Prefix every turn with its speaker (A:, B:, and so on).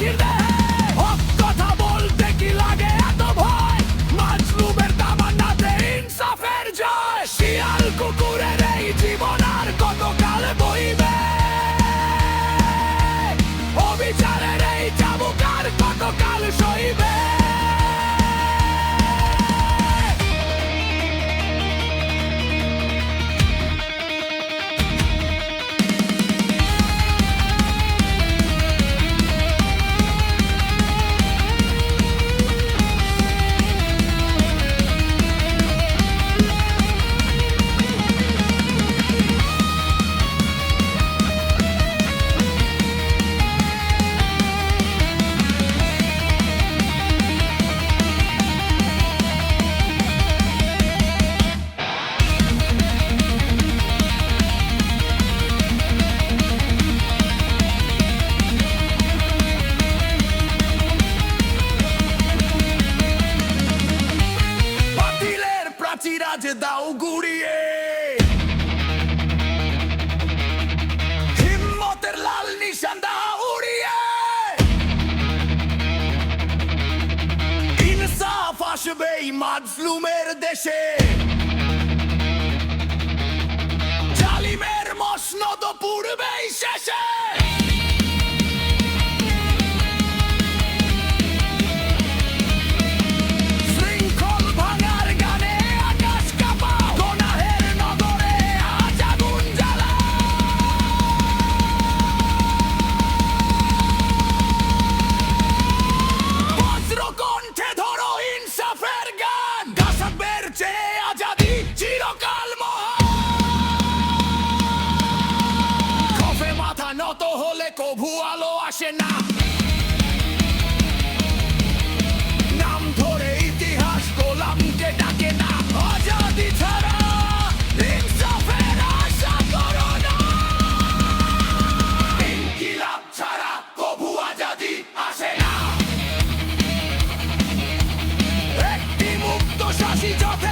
A: decirme চিরাজ দাও গুড়িয়ে। হিম্মতের লাল নিশান দাও উড়িয়ে। ইনসাফ আসবেই মাজলুমের দেশে। জালিমের মসনদ পূর্বেই শেষে। she don't